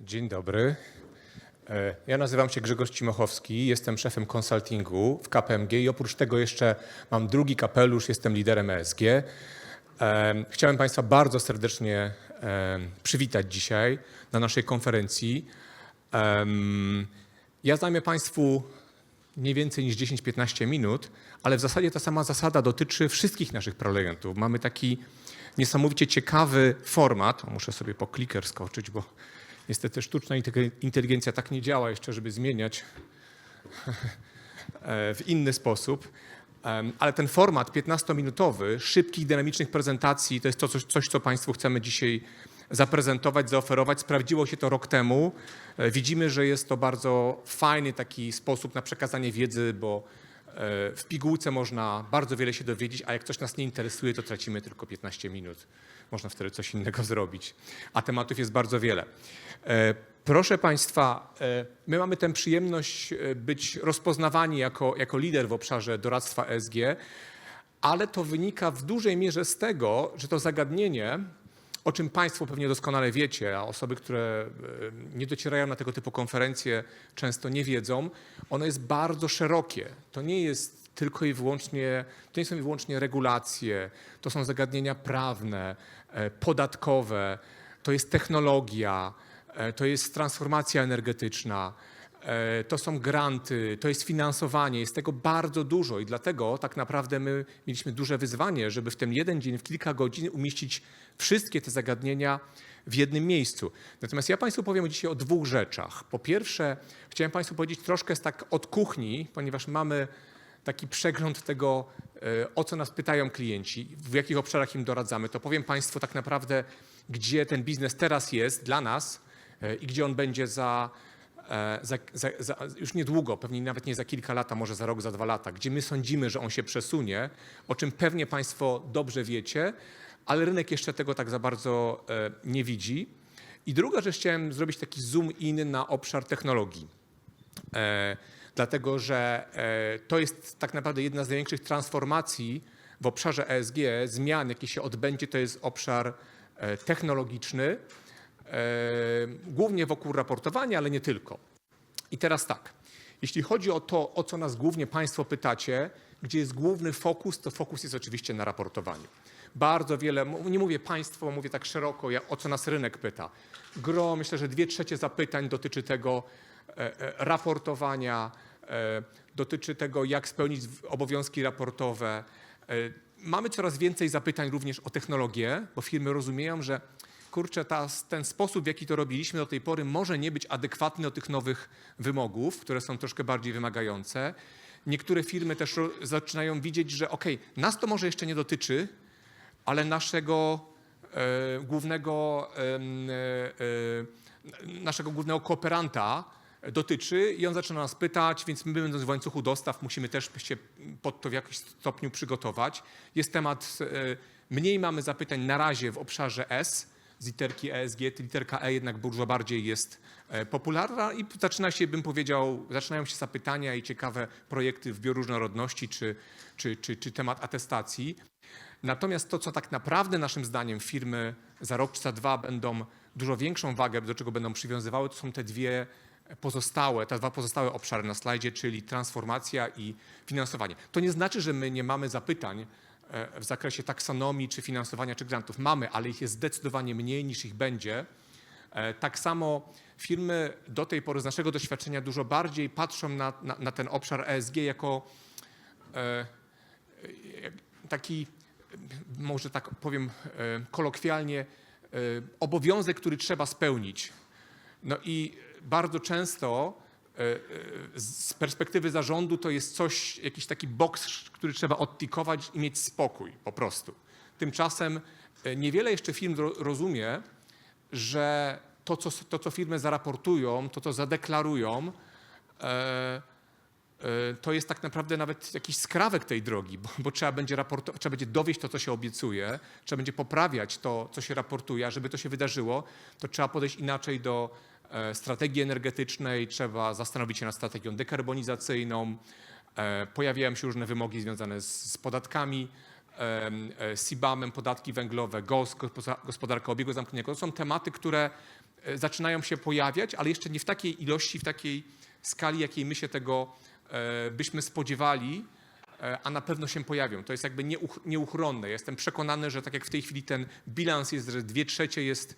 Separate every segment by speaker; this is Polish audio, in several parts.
Speaker 1: Dzień dobry. E, Ja nazywam się Grzegorz Cimochowski, jestem szefem konsultingu w KPMG i oprócz tego jeszcze mam drugi kapelusz, jestem liderem ESG. E, Chciałem Państwa bardzo serdecznie e, przywitać dzisiaj na naszej konferencji. Ja zajmę Państwu nie więcej niż 10-15 minut, ale w zasadzie ta sama zasada dotyczy wszystkich naszych prelegentów. Mamy taki niesamowicie ciekawy format. Muszę sobie po kliker skoczyć, bo niestety sztuczna inteligencja tak nie działa jeszcze, żeby zmieniać e, w inny sposób. Ale ten format 15-minutowy, szybkich, dynamicznych prezentacji, to jest to coś, coś, co Państwu chcemy dzisiaj zaprezentować, zaoferować. Sprawdziło się to rok temu. E, Widzimy, że jest to bardzo fajny taki sposób na przekazanie wiedzy, bo e, w pigułce można bardzo wiele się dowiedzieć, a jak coś nas nie interesuje, to tracimy tylko 15 minut. Można wtedy coś innego zrobić, a tematów jest bardzo wiele. E, Proszę Państwa, my mamy tę przyjemność być rozpoznawani jako, jako lider w obszarze doradztwa ESG, ale to wynika w dużej mierze z tego, że to zagadnienie, o czym Państwo pewnie doskonale wiecie, a osoby, które e, nie docierają na tego typu konferencje, często nie wiedzą, ono jest bardzo szerokie. To nie jest tylko i wyłącznie, to nie są wyłącznie regulacje, to są zagadnienia prawne, e, podatkowe, to jest technologia, e, to jest transformacja energetyczna, to są granty, to jest finansowanie, jest tego bardzo dużo i dlatego tak naprawdę my mieliśmy duże wyzwanie, żeby w ten jeden dzień, w kilka godzin umieścić wszystkie te zagadnienia w jednym miejscu. Natomiast ja Państwu powiem dzisiaj o dwóch rzeczach. Po pierwsze, chciałem Państwu powiedzieć troszkę z tak od kuchni, ponieważ mamy taki przegląd tego, e, o co nas pytają klienci, w jakich obszarach im doradzamy, to powiem Państwu tak naprawdę, gdzie ten biznes teraz jest dla nas e, i gdzie on będzie za, e, za, za, za, już niedługo, pewnie nawet nie za kilka lat, może za rok, za dwa lata, gdzie my sądzimy, że on się przesunie, o czym pewnie Państwo dobrze wiecie, ale rynek jeszcze tego tak za bardzo e, nie widzi. I druga rzecz, chciałem zrobić taki zoom in na obszar technologii. E, dlatego że e, to jest tak naprawdę jedna z największych transformacji w obszarze ESG, zmian, jakie się odbędzie, to jest obszar e, technologiczny, e, głównie wokół raportowania, ale nie tylko. I teraz tak, jeśli chodzi o to, o co nas głównie Państwo pytacie, gdzie jest główny fokus, to fokus jest oczywiście na raportowaniu. Bardzo wiele, nie mówię Państwo, mówię tak szeroko, o co nas rynek pyta. Gro, myślę, że dwie trzecie zapytań dotyczy tego e, e, raportowania, e, dotyczy tego, jak spełnić obowiązki raportowe. E, Mamy coraz więcej zapytań również o technologię, bo firmy rozumieją, że kurczę, ta, ten sposób, w jaki to robiliśmy do tej pory, może nie być adekwatny do tych nowych wymogów, które są troszkę bardziej wymagające. Niektóre firmy też zaczynają widzieć, że okej, nas to może jeszcze nie dotyczy, ale naszego e, głównego, e, e, naszego głównego kooperanta dotyczy i on zaczyna nas pytać, więc my będąc w łańcuchu dostaw musimy też się pod to w jakimś stopniu przygotować. Jest temat, e, mniej mamy zapytań na razie w obszarze S, z literki ESG, literka E jednak dużo bardziej jest e, popularna i zaczyna się, bym powiedział, zaczynają się zapytania i ciekawe projekty w bioróżnorodności czy, czy, czy, czy temat atestacji. Natomiast to, co tak naprawdę naszym zdaniem firmy za rok czy za dwa będą dużo większą wagę, do czego będą przywiązywały, to są te dwie pozostałe, te dwa pozostałe obszary na slajdzie, czyli transformacja i finansowanie. To nie znaczy, że my nie mamy zapytań w zakresie taksonomii, czy finansowania, czy grantów. Mamy, ale ich jest zdecydowanie mniej niż ich będzie. E, Tak samo firmy do tej pory z naszego doświadczenia dużo bardziej patrzą na, na, na ten obszar ESG jako e, taki, może tak powiem e, kolokwialnie, e, obowiązek, który trzeba spełnić. No i bardzo często e, e, z perspektywy zarządu to jest coś, jakiś taki boks, który trzeba odtikować i mieć spokój po prostu. Tymczasem e, niewiele jeszcze firm ro- rozumie, że to co, to, co firmy zaraportują, to, co zadeklarują, e, e, to jest tak naprawdę nawet jakiś skrawek tej drogi, bo, bo trzeba, będzie trzeba będzie dowieść to, co się obiecuje, trzeba będzie poprawiać to, co się raportuje, a żeby to się wydarzyło, to trzeba podejść inaczej do e, strategii energetycznej, trzeba zastanowić się nad strategią dekarbonizacyjną, E, Pojawiają się różne wymogi związane z, podatkami, e, CBAM-em, podatki węglowe, GOS, gospoda- gospodarka obiegu zamkniętego. To są tematy, które e, zaczynają się pojawiać, ale jeszcze nie w takiej ilości, w takiej skali, jakiej my się tego e, byśmy spodziewali, e, a na pewno się pojawią. To jest jakby nieuch- nieuchronne. Jestem przekonany, że tak jak w tej chwili ten bilans jest, że dwie trzecie jest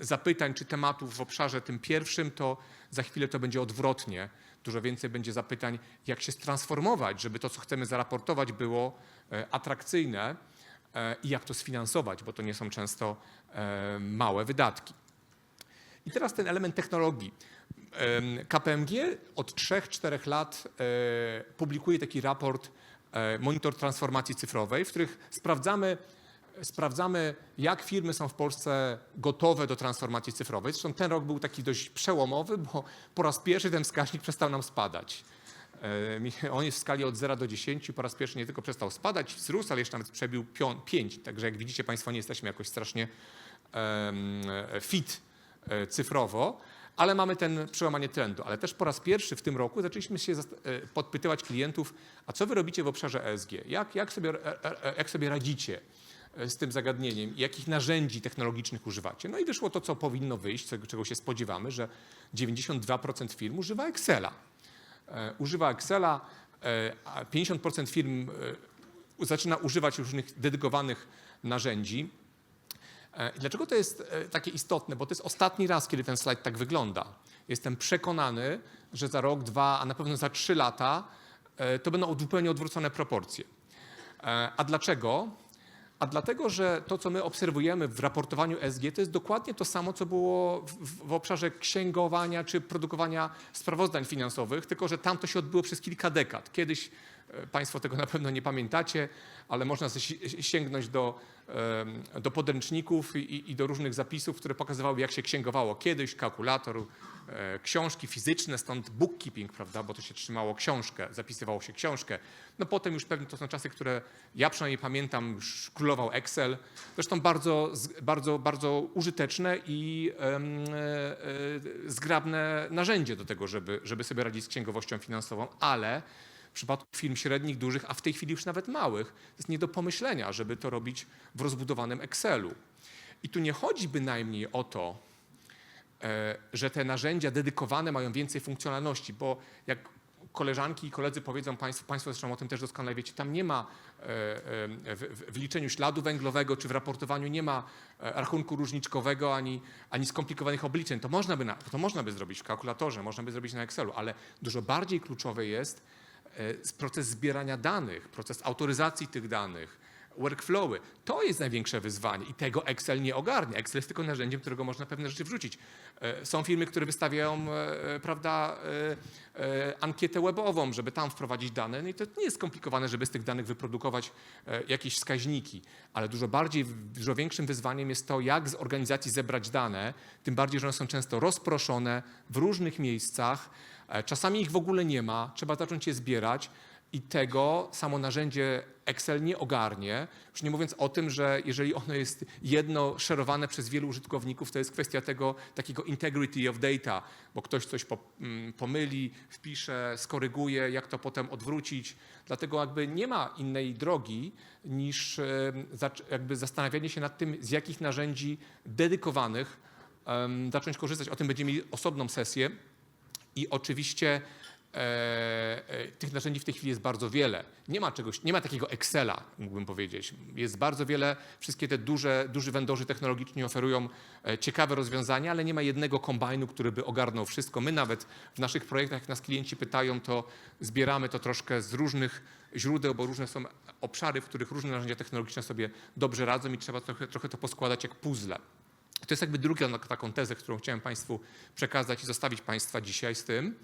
Speaker 1: zapytań czy tematów w obszarze tym pierwszym, to za chwilę to będzie odwrotnie. Dużo więcej będzie zapytań, jak się transformować, żeby to, co chcemy zaraportować, było e, atrakcyjne e, i jak to sfinansować, bo to nie są często e, małe wydatki. I teraz ten element technologii. KPMG od 3-4 lat publikuje taki raport Monitor Transformacji Cyfrowej, w których sprawdzamy, sprawdzamy, jak firmy są w Polsce gotowe do transformacji cyfrowej. Zresztą ten rok był taki dość przełomowy, bo po raz pierwszy ten wskaźnik przestał nam spadać. E, On jest w skali od 0 do 10. Po raz pierwszy nie tylko przestał spadać, wzrósł, ale jeszcze nawet przebił 5. Także jak widzicie Państwo, nie jesteśmy jakoś strasznie em, fit e, cyfrowo, ale mamy ten przełamanie trendu. Ale też po raz pierwszy w tym roku zaczęliśmy się e, podpytywać klientów, a co wy robicie w obszarze ESG? Jak, jak, sobie, e, e, jak sobie radzicie e, z tym zagadnieniem? Jakich narzędzi technologicznych używacie? No i wyszło to, co powinno wyjść, czego, się spodziewamy, że 92% firm używa Excela. E, Używa Excela, e, a 50% firm e, zaczyna używać różnych dedykowanych narzędzi. E, Dlaczego to jest e, takie istotne? Bo to jest ostatni raz, kiedy ten slajd tak wygląda. Jestem przekonany, że za rok, dwa, a na pewno za trzy lata e, to będą zupełnie odwrócone proporcje. E, A dlaczego? A dlatego, że to, co my obserwujemy w raportowaniu SG, to jest dokładnie to samo, co było w, w, obszarze księgowania czy produkowania sprawozdań finansowych, tylko że tam to się odbyło przez kilka dekad. Kiedyś Państwo tego na pewno nie pamiętacie, ale można sięgnąć do, do podręczników i, i do różnych zapisów, które pokazywały, jak się księgowało kiedyś, kalkulator, e, książki fizyczne, stąd bookkeeping, prawda, bo to się trzymało książkę, zapisywało się książkę. No potem już pewnie to są czasy, które ja przynajmniej pamiętam, już królował Excel, zresztą bardzo, bardzo, bardzo użyteczne i e, e, zgrabne narzędzie do tego, żeby, żeby sobie radzić z księgowością finansową, ale przypadku firm średnich, dużych, a w tej chwili już nawet małych, to jest nie do pomyślenia, żeby to robić w rozbudowanym Excelu. I tu nie chodzi bynajmniej o to, e, że te narzędzia dedykowane mają więcej funkcjonalności, bo jak koleżanki i koledzy powiedzą Państwu, Państwo zresztą o tym też doskonale wiecie, tam nie ma e, e, w, w- liczeniu śladu węglowego czy w raportowaniu nie ma rachunku różniczkowego ani, ani skomplikowanych obliczeń. To można, by na, to można by zrobić w kalkulatorze, można by zrobić na Excelu, ale dużo bardziej kluczowe jest proces zbierania danych, proces autoryzacji tych danych, workflowy. To jest największe wyzwanie i tego Excel nie ogarnia. Excel jest tylko narzędziem, którego można pewne rzeczy wrzucić. E, Są firmy, które wystawiają e, prawda, e, e, ankietę webową, żeby tam wprowadzić dane. No i to nie jest skomplikowane, żeby z tych danych wyprodukować jakieś wskaźniki, ale dużo bardziej, dużo większym wyzwaniem jest to, jak z organizacji zebrać dane, tym bardziej, że one są często rozproszone w różnych miejscach. Czasami ich w ogóle nie ma, trzeba zacząć je zbierać. I tego samo narzędzie Excel nie ogarnie, już nie mówiąc o tym, że jeżeli ono jest jedno szerowane przez wielu użytkowników, to jest kwestia tego takiego integrity of data, bo ktoś coś mm, pomyli, wpisze, skoryguje, jak to potem odwrócić. Dlatego jakby nie ma innej drogi niż jakby zastanawianie się nad tym, z jakich narzędzi dedykowanych zacząć korzystać. O tym będziemy mieli osobną sesję. I oczywiście tych narzędzi w tej chwili jest bardzo wiele. Nie ma czegoś, nie ma takiego Excela, mógłbym powiedzieć. Jest bardzo wiele, wszystkie te duże, duży vendorzy technologiczni oferują e, ciekawe rozwiązania, ale nie ma jednego kombajnu, który by ogarnął wszystko. My nawet w naszych projektach, jak nas klienci pytają, to zbieramy to troszkę z różnych źródeł, bo różne są obszary, w których różne narzędzia technologiczne sobie dobrze radzą i trzeba trochę, trochę to poskładać jak puzzle. To jest jakby druga no, taką tezę, którą chciałem Państwu przekazać i zostawić Państwa dzisiaj z tym.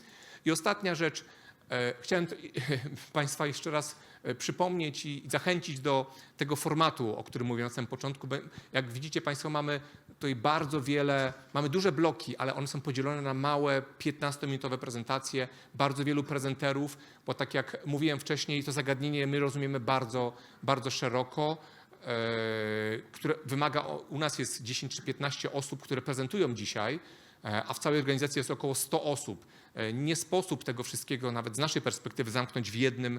Speaker 1: I ostatnia rzecz, e, chciałem Państwa jeszcze raz e, przypomnieć i zachęcić do tego formatu, o którym mówiłem na samym początku. Jak widzicie Państwo, mamy tutaj bardzo wiele, mamy duże bloki, ale one są podzielone na małe 15-minutowe prezentacje, bardzo wielu prezenterów, bo tak jak mówiłem wcześniej, to zagadnienie my rozumiemy bardzo, bardzo szeroko e, które wymaga, u nas jest 10 czy 15 osób, które prezentują dzisiaj, a w całej organizacji jest około 100 osób. E, Nie sposób tego wszystkiego, nawet z naszej perspektywy, zamknąć w jednym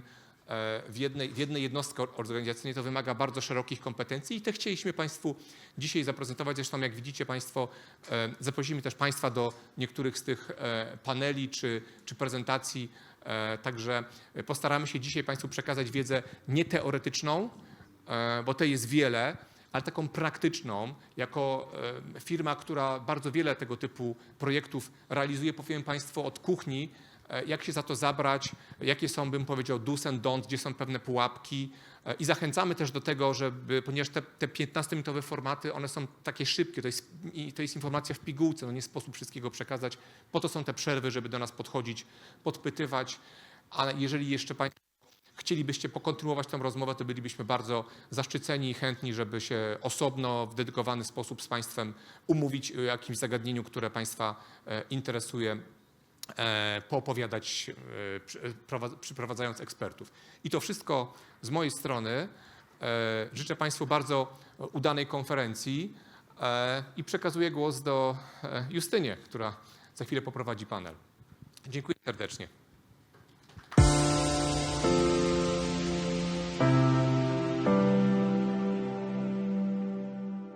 Speaker 1: e, w jednej, w jednej jednostce organizacyjnej. To wymaga bardzo szerokich kompetencji i te chcieliśmy Państwu dzisiaj zaprezentować. Zresztą jak widzicie Państwo, e, zaprosimy też Państwa do niektórych z tych e, paneli czy, czy prezentacji. E, Także postaramy się dzisiaj Państwu przekazać wiedzę nieteoretyczną, e, bo tej jest wiele, ale taką praktyczną, jako e, firma, która bardzo wiele tego typu projektów realizuje, powiem Państwu od kuchni, e, jak się za to zabrać, jakie są, bym powiedział, do's and don'ts, gdzie są pewne pułapki e, i zachęcamy też do tego, żeby, ponieważ te, te 15-minutowe formaty, one są takie szybkie, to jest, to jest informacja w pigułce, no nie sposób wszystkiego przekazać, po to są te przerwy, żeby do nas podchodzić, podpytywać, ale jeżeli jeszcze Państwo chcielibyście pokontynuować tę rozmowę, to bylibyśmy bardzo zaszczyceni i chętni, żeby się osobno, w dedykowany sposób z Państwem umówić o jakimś zagadnieniu, które Państwa e, interesuje, e, poopowiadać, e, przy- prowa- przyprowadzając ekspertów. I to wszystko z mojej strony. Życzę Państwu bardzo udanej konferencji i przekazuję głos do Justynie, która za chwilę poprowadzi panel. Dziękuję serdecznie.